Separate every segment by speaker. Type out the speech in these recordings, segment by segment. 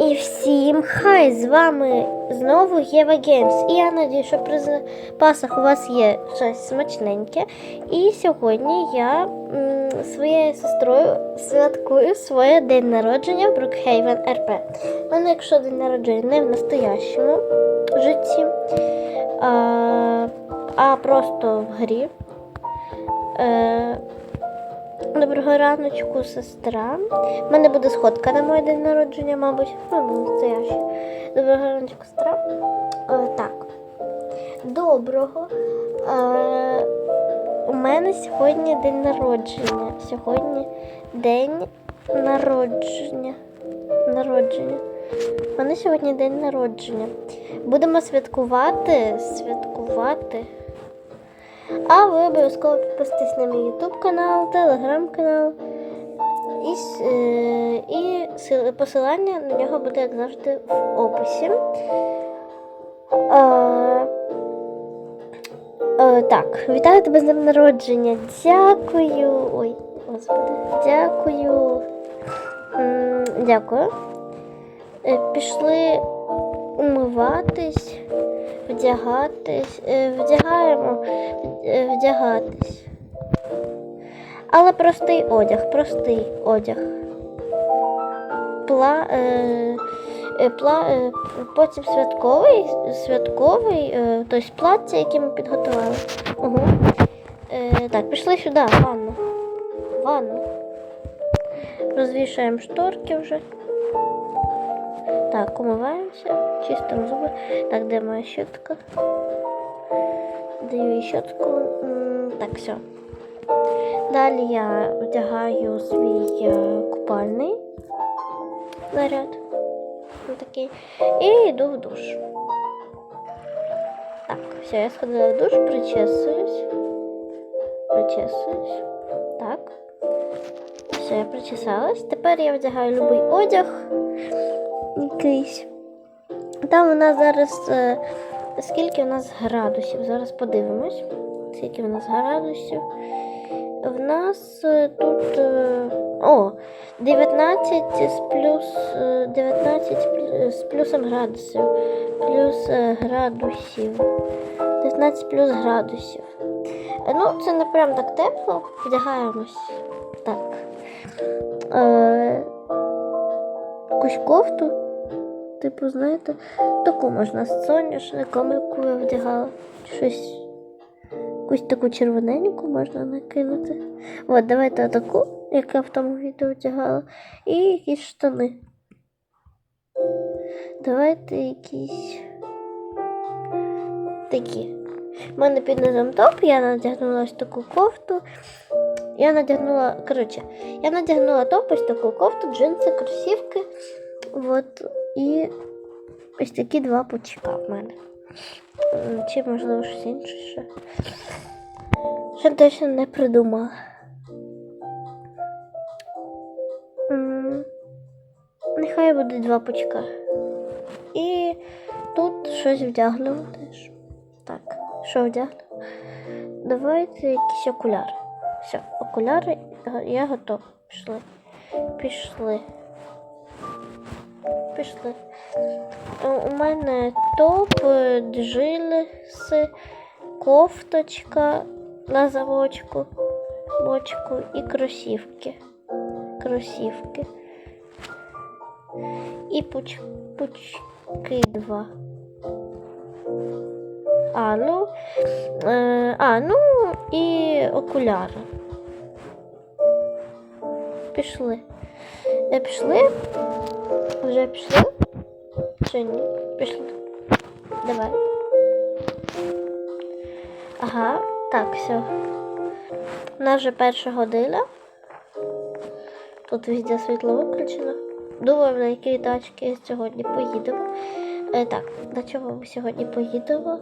Speaker 1: І всім хай з вами знову Єва Геймс. І я надію, що при запасах у вас є щось смачненьке. І сьогодні я м, своєю сестрою святкую своє день народження в Брукхейвен РП. У мене, якщо день народження не в настоящому житті, а, а просто в грі. Е, Доброго раночку, сестра. У мене буде сходка на мій день народження, мабуть. Ну, настоящий. Доброго раночку, сестра. Е, так. Доброго. Е, у мене сьогодні день народження. Сьогодні день народження. Народження. У мене сьогодні день народження. Будемо святкувати. Святкувати. А ви обов'язково підписуйтесь на мій YouTube канал, телеграм канал. І, е, і посилання на нього буде, як завжди, в описі. Е, е, так, вітаю тебе з днем народження. Дякую. Ой, господи, дякую. Дякую. Е, Пішли умиватись, вдягатись, е, вдягаємо, е, вдягатись. Але простий одяг, простий одяг. Пла, е, е, пла, е, потім святковий, святковий, е, тобто плаття, яке ми підготували. Угу. Е, так, пішли сюди, ванну. Ванну. Розвішаємо шторки вже. Так, умиваємося, чистимо зуби. Так, де моя щітка? Даю їй щітку. Так, все. Далі я вдягаю свій е, купальний наряд. Такий. І йду в душ. Так, все, я сходила в душ, причесуюсь. Причесуюсь. Так. Все, я причесалась. Тепер я вдягаю любий одяг якийсь. Там у нас зараз е, скільки у нас градусів? Зараз подивимось. Скільки у нас градусів? В нас е, тут е, о, 19 з плюс е, 19 з плюсом градусів. Плюс градусів. 19 плюс градусів. Ну, це не прям так тепло. Вдягаємось. Так. Якусь кофту. Типу, знаєте, таку можна з соняшником, яку я вдягала. Щось. Якусь таку червоненьку можна накинути. От, давайте таку, як я в тому відео вдягала. І якісь штани. Давайте якісь такі. У мене під низом топ, я надягнула ось таку кофту. Я надягнула, коротше, я надягнула топ, ось таку кофту, джинси, кросівки. От, і ось такі два пучка в мене. Чи можливо щось інше ще. Ще точно не придумала. Нехай буде два пучка. І тут щось вдягнемо теж. Так, що вдягнемо? Давайте якісь окуляри. Все, окуляри, я готова. Пішли. Пішли. Пішли. Е, У мене топ, е, джилси, кофточка на замочку, бочку і кросівки. Кросівки. І пуч, пучки два. А, ну, е, а, ну і окуляри. Пішли. Е, пішли? Вже пішли? Чи ні? Пішли. Давай. Ага, так, все. У нас вже перша година. Тут везде світло виключено. Думаю, на якій тачки сьогодні поїдемо. Е, так, на чому ми сьогодні поїдемо?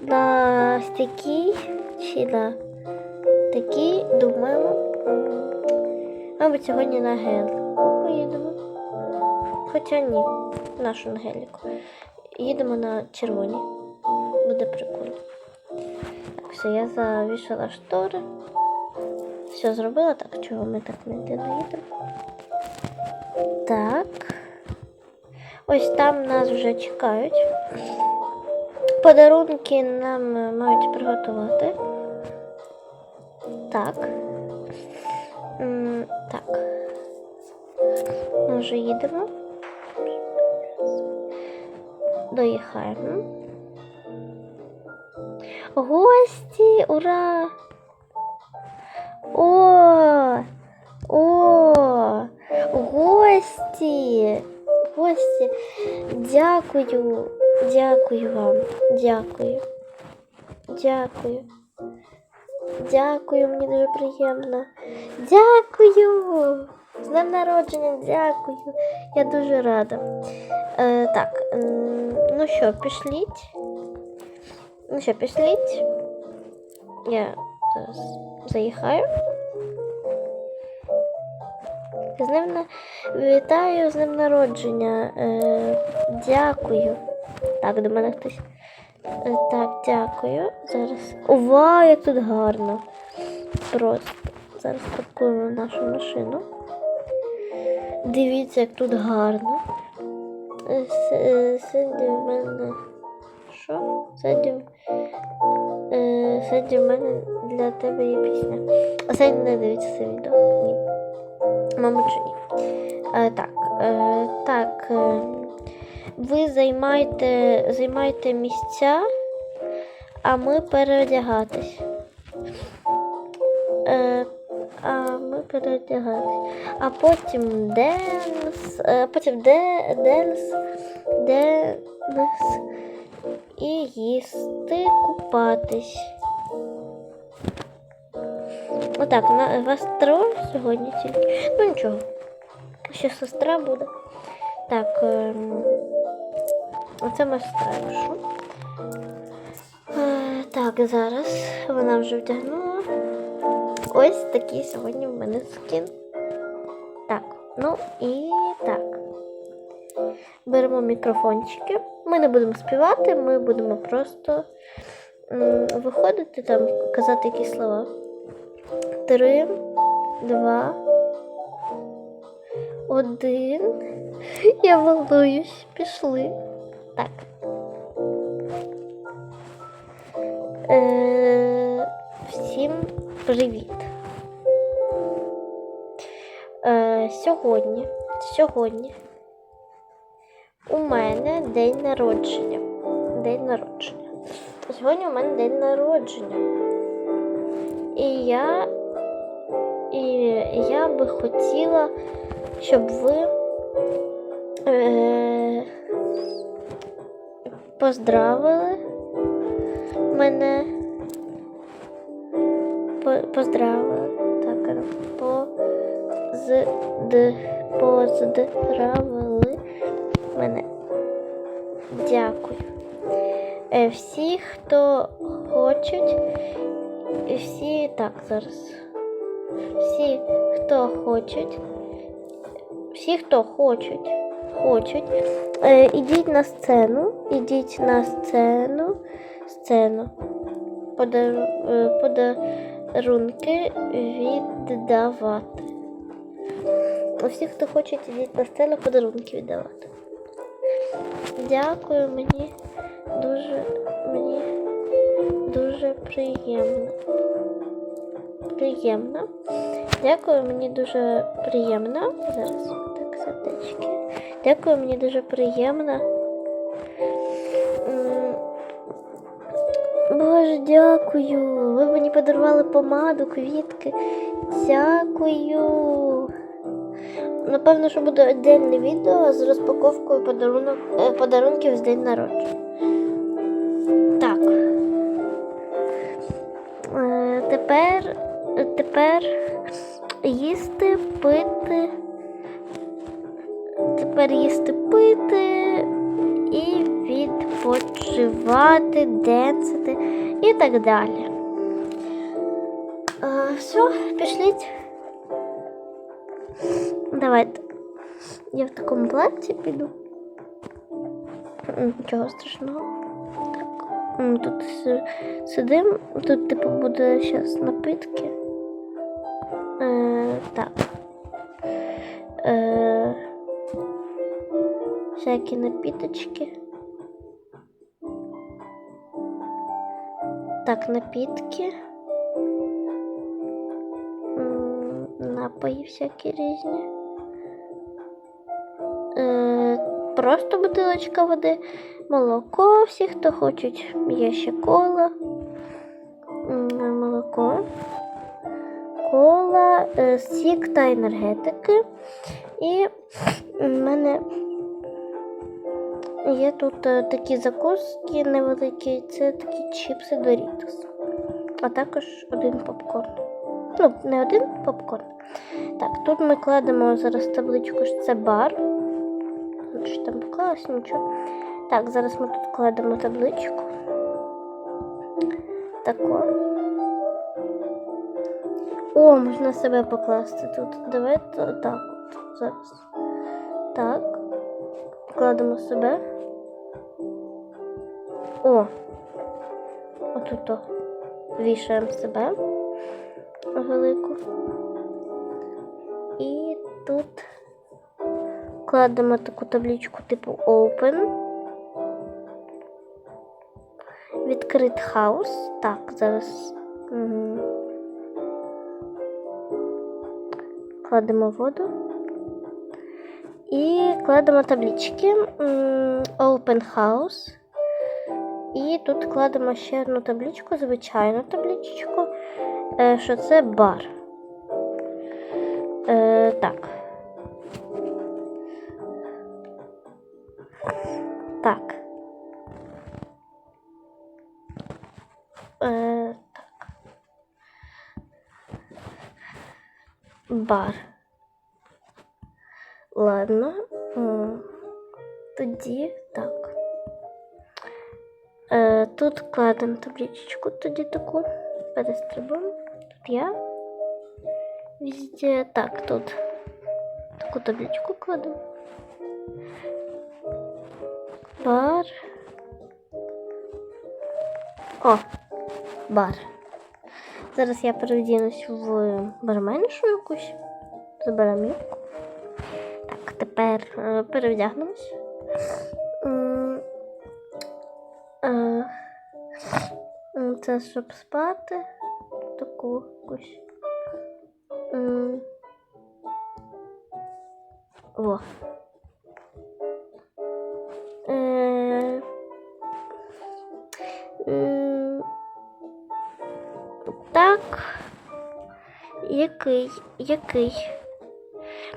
Speaker 1: На стійкій чи на такій, думаємо. Мабуть, сьогодні на гел поїдемо. Хоча ні, нашу на геліку. Їдемо на червоні. Буде прикольно. Так, все, я завішала штори. Все зробила, так чого ми так не доїдемо. Так. Ось там нас вже чекають. Подарунки нам е, мають приготувати. Так. М, Так. Ми вже їдемо. Доїхаємо. Гості! Ура! О! О! Гості! Гості! Дякую! Дякую вам! Дякую! Дякую! Дякую, мені дуже приємно. Дякую! З днем народження, дякую. Я дуже рада. Е, так, ну що, пішліть. Ну що, пішліть. Я зараз заїхаю. З ним на... Вітаю з ним народження. Е, дякую. Так, до мене хтось. Е, так, дякую. Зараз. Ова, як тут гарно. Просто. Зараз паркуємо нашу машину. Дивіться, як тут гарно. Сиді в мене. Що? В- мене для тебе є пісня. А Сиді не дивиться це відео. Ні. Мабуть, що ні. Е, так. Так. Е, ви займайте, займайте місця, а ми переодягатись. Е, ми. А потім денс, е, потім де, денс, денс і їсти, купатись. Отак, на вас троє сьогодні тільки. Ну нічого. Ще сестра буде. Так. Ем... Оце моя сестра. Е, так, зараз вона вже вдягнула. Ось такий сьогодні в мене скін. Так, ну і так. Беремо мікрофончики. Ми не будемо співати, ми будемо просто виходити там, казати якісь слова. Три, два, один. Я волнуюсь, пішли. Так. Е, всім привіт. Е, сьогодні, сьогодні у мене день народження. День народження. Сьогодні у мене день народження. І я, і я би хотіла, щоб ви е, поздравили мене. По, поздравили. Так, е, по з д поздравили мене. Дякую. Е, всі, хто хочуть, всі так зараз. Всі, хто хочуть, всі, хто хочуть, хочуть, е, ідіть на сцену, ідіть на сцену, сцену. Подар, е, подарунки віддавати. Усі, хто хоче, ідіть на сцену подарунки віддавати. Дякую, мені дуже, мені дуже приємно. Приємно. Дякую, мені дуже приємно. Зараз так сердечки. Дякую, мені дуже приємно. Боже, дякую. Ви мені подарували помаду, квітки. Дякую. Напевно, що буде отдельне відео з розпаковкою подарунок, е, подарунків з день народження. Так. Е, тепер, тепер їсти, пити. Тепер їсти, пити і відпочивати, денсити і так далі. Е, все, пішліть. Давайте. Я в такому платі піду. Нічого страшного. Так. Тут си- сидим. Тут, типу, буде зараз напитки. Е, так. Е, всякі напіточки. Так, напітки. М, Напої всякі різні. Просто бутилочка води, молоко, всі, хто хочуть, є ще кола, молоко, кола, е, сік та енергетики. І в мене є тут е, такі закуски невеликі, це такі чіпси Doritos. А також один попкорн. Ну, не один попкорн. Так, тут ми кладемо зараз табличку, що це бар. Ну, Що там поклалось, нічого. Так, зараз ми тут кладемо табличку. Тако. О, можна себе покласти тут. Давайте так от зараз. Так. Кладемо себе. О! Отут вішаємо себе велику. Кладемо таку табличку типу Open. Відкрит хаус. Так, зараз. Угу. Кладемо воду. І кладемо таблички Open House. І тут кладемо ще одну табличку, звичайну табличку, е, що це бар. Е. Так. Бар. Ладно. М, Тоді так. Е, тут кладемо табличку тоді таку. Перестрибуємо. Тут я. Везде. Так, тут таку табличку кладемо. Бар. О, бар. Зараз я перевдінусь в барменшу якусь. Заберемо юбку. Так, тепер е, перевдягнемось. Е, м, Це щоб спати. Таку якусь. О. Е, Який? Який?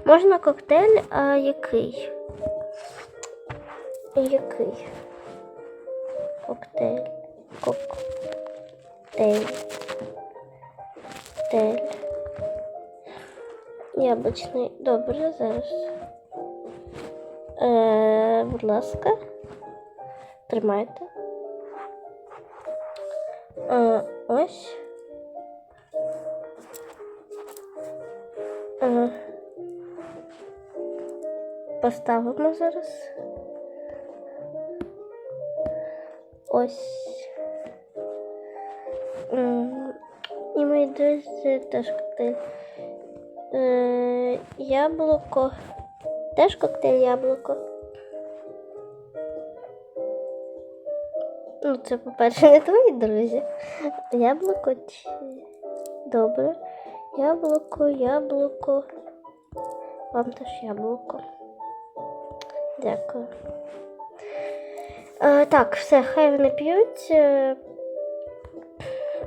Speaker 1: Можна коктейль, а який? Який? Коктейль. Коктейль. Коктейль. Яблучний. Добре, зараз. Е, будь ласка. Тримайте. Поставимо зараз. Ось. І мої друзі теж коктейль. Е, яблуко. Теж коктейль яблуко. Ну, це, по-перше, не твої друзі. Яблуко чи. Добре. Яблуко, яблуко. Вам теж яблуко. Дякую. Е, так, все, хай вони п'ють. Е,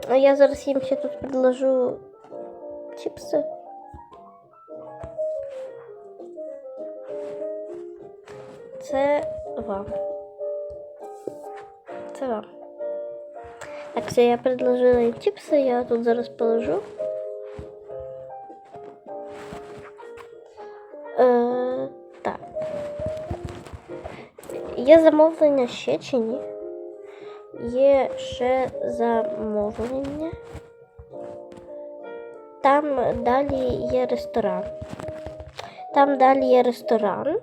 Speaker 1: а я зараз їм ще тут предложу чіпси. Це вам. Це вам. Так, все, я предложила їм чіпси, я тут зараз положу. Є замовлення ще чи ні? Є ще замовлення. Там далі є ресторан. Там далі є ресторан.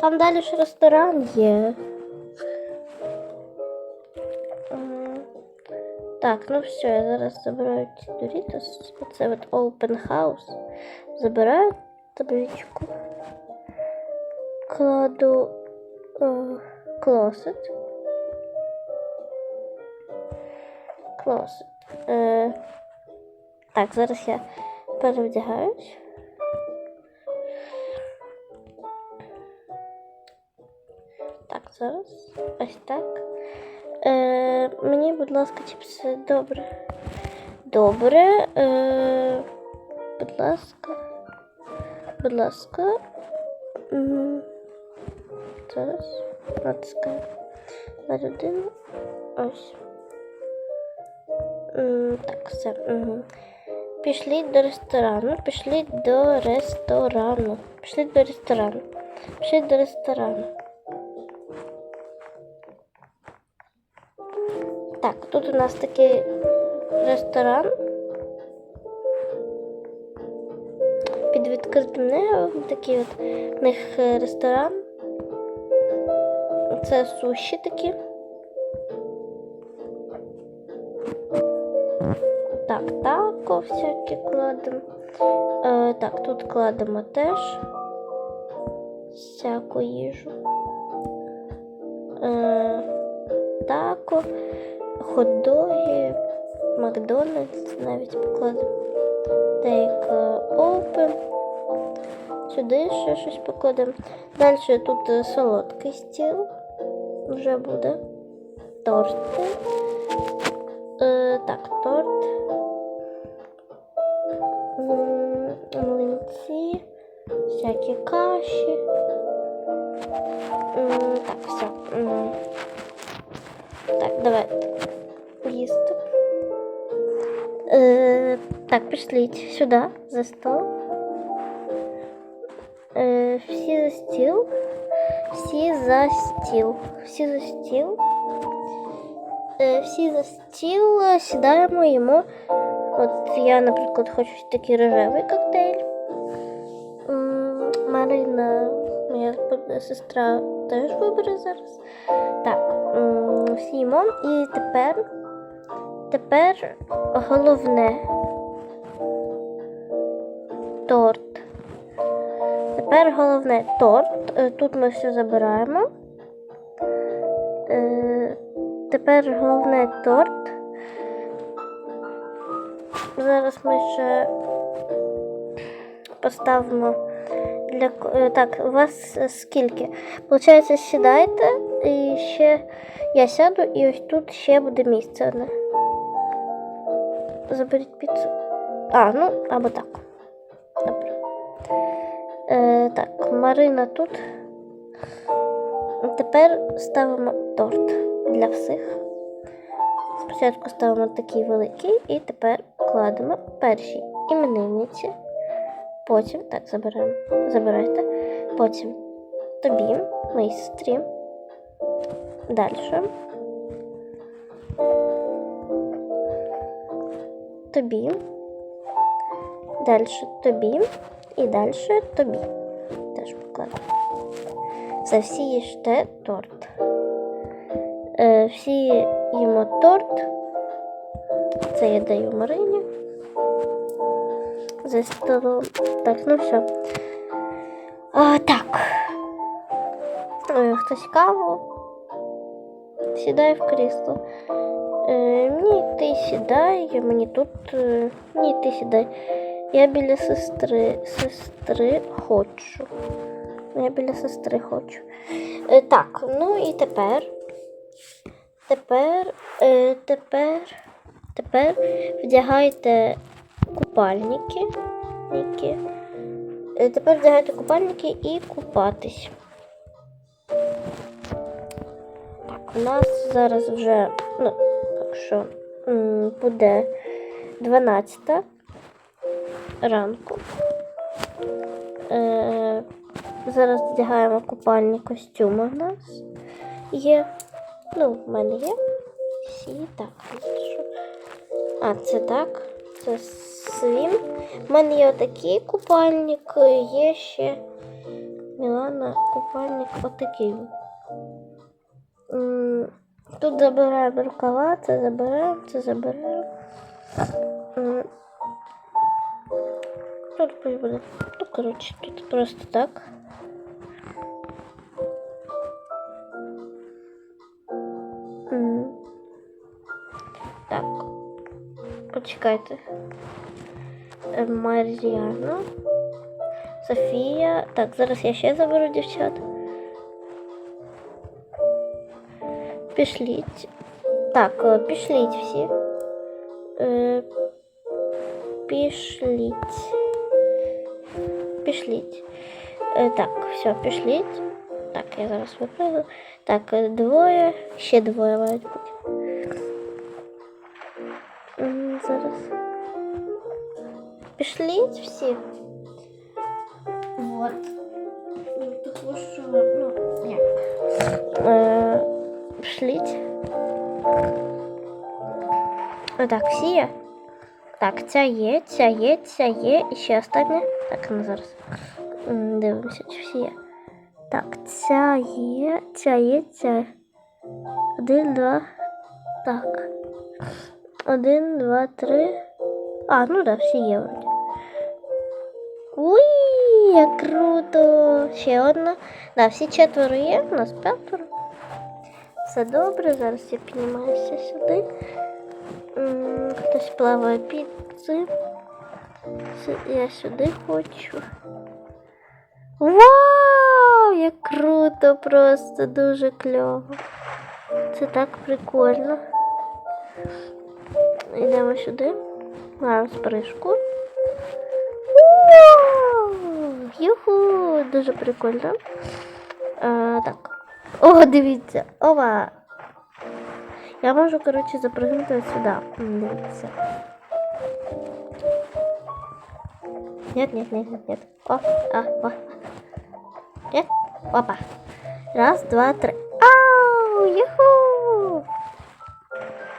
Speaker 1: Там далі ж ресторан є. Так, ну все, я зараз забираю ці Doritos. Оце от Open House. Забираю табличку. Кладу клосет. Клосет. Так, зараз я перевдягаюсь. Так, зараз. Ось так. Е, мені, будь ласка, чіпси добре. Добре. Е, будь ласка. Будь ласка. М, Зараз натискаю на людину. Ось. Так, все. Пішліть до ресторану. Пішліть до ресторану. Пішліть до ресторану. Пішліть до ресторану. Так, тут у нас такий ресторан. Під відкритим небом такий от у них е, ресторан. Це суші такі. Так, тако всякі кладемо. Е, так, тут кладемо теж всяку їжу. Е, тако, хот-доги, Макдональдс навіть покладемо. Take е, open. Сюди ще щось покладемо. Далі тут е, солодкий стіл. Вже буде. Торти. Е, так, торт. М, Млинці, всякі каші. М, Так, все. М. Так, давайте їсти. Е, так, пішліть сюди, за стол. Е, всі за стіл. Всі за стіл. Всі за стіл. Е, всі за стіл е, сідаємо, їмо. От я, наприклад, хочу такий рожевий коктейль. Марина, моя сестра, теж вибере зараз. Так, всі їмо. І тепер, тепер головне торт. Тепер головне торт. Е, Тут ми все забираємо. Е, Тепер головне торт. Зараз ми ще поставимо для е, так, у вас скільки? Получається, сідайте і ще я сяду, і ось тут ще буде місце. Заберіть піцу. А, ну, або так. Марина тут. Тепер ставимо торт для всіх. Спочатку ставимо такий великий і тепер кладемо перші іменинниці. Потім, так, забираємо, забирайте. Потім тобі, моїй сестрі. Далі. Тобі. Далі тобі. І далі тобі. Покладу. Це всі їжте торт. Е, всі їмо торт. Це я даю Марині. За столом. Так, ну все. А, так. Е, хтось каву. Сідай в крісло. Е, ні, ти сідай, мені тут. Е, ні, ти сідай. Я біля сестри. Сестри хочу. Я біля сестри хочу. Е, так, ну і тепер. Тепер, е, тепер, тепер вдягайте купальники. Е, тепер вдягайте купальники і купатись. Так, у нас зараз вже, ну, так що, буде 12 ранку. Зараз вдягаємо купальні костюми в нас є. Ну, в мене є. Всі так. А, це так. Це свім. У мене є отакий купальник, є ще Мілана купальник отакий. Тут забираємо рукава, це забираємо, це забираємо. Тут буде. Ну, коротше, тут просто так. Почекайте. Е, Мар'яна. Софія. Так, зараз я ще заберу дівчат. Пішліть. Так, е, пішліть всі. Е, Пішліть. Пішліть. Е, Так, все, пішліть. Так, я зараз виправлю. Так, е, двоє, ще двоє мають бути. Пішліть всі. Вот. Ну, тому що, ну, як? Е, Пішліть. Отак, всі є. Так, ця є, ця є, ця є. І ще остання. Так, ну зараз. М, Дивимося, чи всі є. Так, ця є, ця є, ця. Один, два. Так. Один, два, три. А, ну да, всі є вроді. Уй, як круто! Ще одна. Да, всі четверо є, у нас п'ятеро. Все добре, зараз я піднімаюся сюди. Хтось плаває під цим. Я сюди хочу. Вау! Як круто, просто дуже кльово. Це так прикольно. Йдемо сюди. Зараз прыжку. Юху! Дуже прикольно. А, так. О, дивіться. Ова! Я можу, коротше, запрыгнути сюди. Дивіться. Нет, нет, нет, нет, нет. О, а, о. Нет? Опа. Раз, два, три. Ау, юху!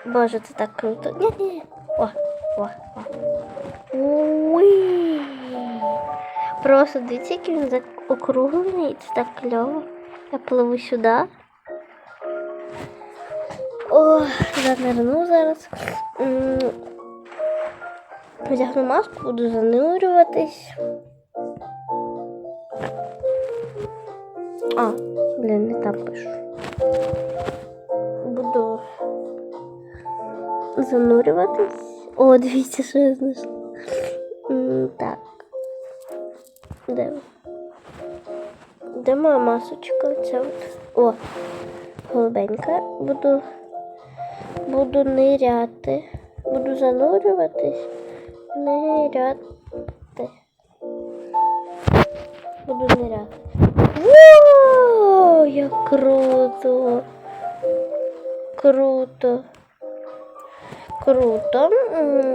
Speaker 1: Боже, це так круто. Нет, нет. О, о, о. Уи. Просто дивіться, який він так округлений, це так кльово. Я пливу сюди. О, занирну зараз. М, маску, буду занурюватись. А, блін, не там пишу. Буду занурюватись. О, дивіться, що я знайшла. Так. Де? Де моя масочка? Це от. О, голубенька. Буду, буду ниряти. Буду занурюватись. Ниряти. Буду ниряти. Вау, як круто! Круто. Круто.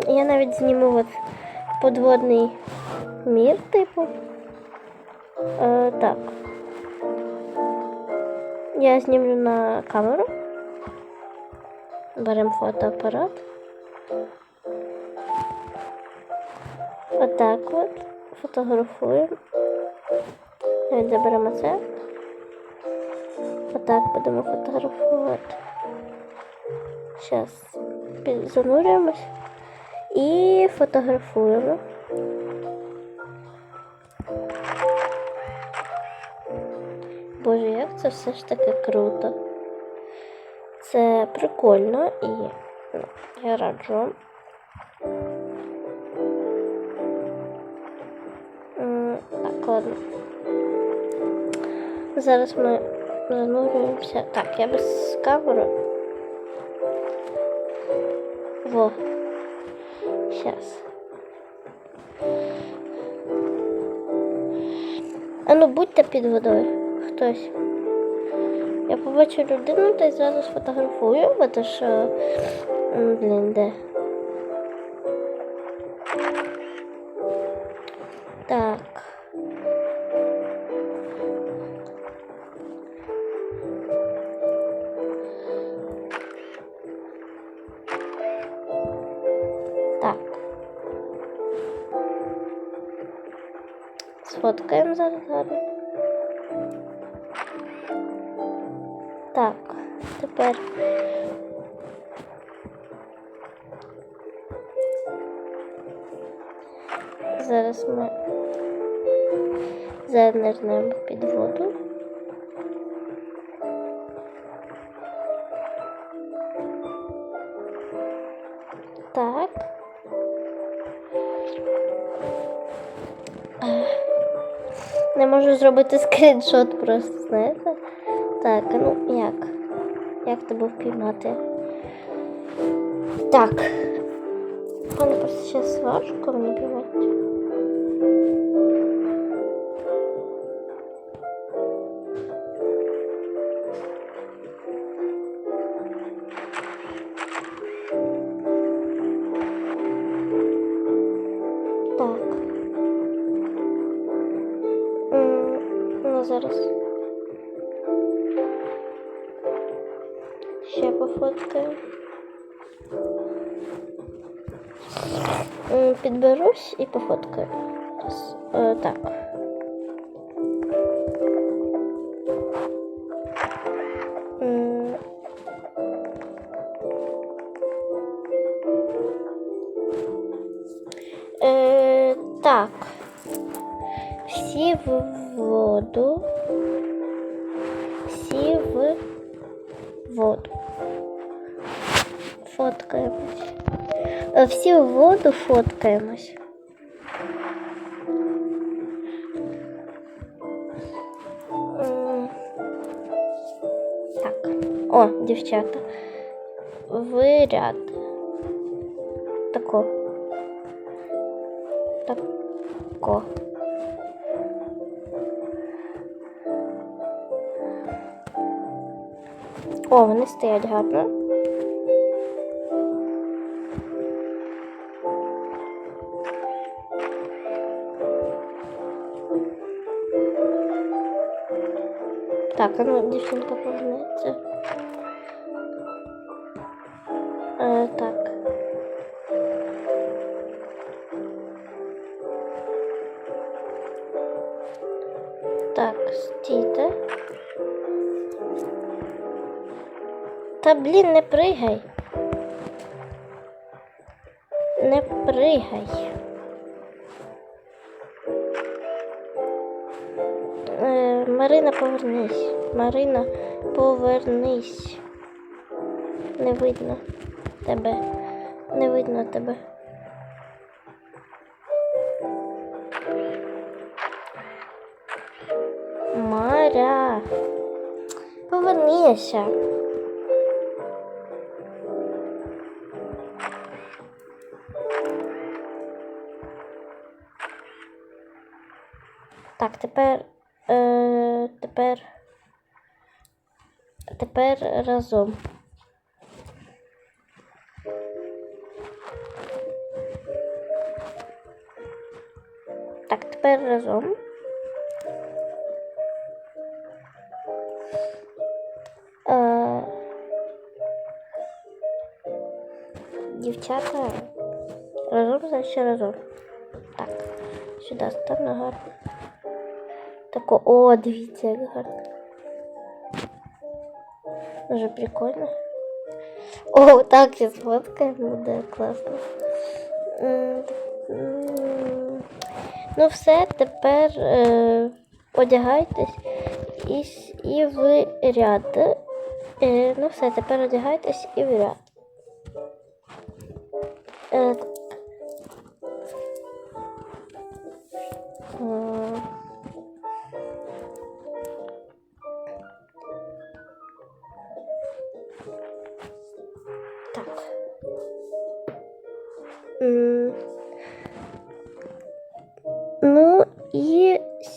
Speaker 1: Я навіть зніму от подводний мір, типу. Е, так. Я знімлю на камеру. Беремо фотоапарат. Отак от. Фотографуємо. Навіть заберемо це. Отак будемо фотографувати. Зараз занурюємось і фотографуємо. Це все ж таки круто. Це прикольно і ну, я раджу. Так, ладно. Зараз ми занурюємося. Так, я без камери. Во. Сейчас. А ну будьте під водою. Хтось. Побачу людину та й зразу сфотографую, бо то що. Блін, де. писать. Зараз ми занирнемо під воду. Так. Не можу зробити скріншот просто, знаєте? Так, ну як? Як тебе впіймати? Так. Мене просто зараз важко мені піймати. Так. Ну, зараз. Пофоткаю. Підберусь і пофоткаю. Е, так. В воду фоткаємось. Так. О, дівчата. Ви ряд. Тако. Тако. О, вони стоять гарно. Так, а ну дівчинка повернеться. Е, так. Так, стійте. Та блін, не пригай. Повернись. Не видно тебе. Не видно тебе. Маря. Повернися. Так, тепер. Е, тепер. Тепер разом. Так, тепер разом. Е, дівчата. Разом, значить разом. Так, сюди стану гарно. Тако, о, дивіться, як гарно. Дуже прикольно. О, так і сфоткаємо, буде класно. Ну, все, тепер е, одягайтесь і, і в ряд. Е, ну, все, тепер одягайтесь і в ряд. Е,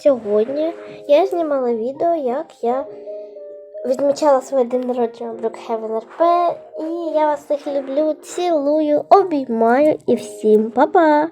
Speaker 1: сьогодні я знімала відео, як я відмічала своє день народження в Brookhaven RP. І я вас всіх люблю, цілую, обіймаю і всім па-па!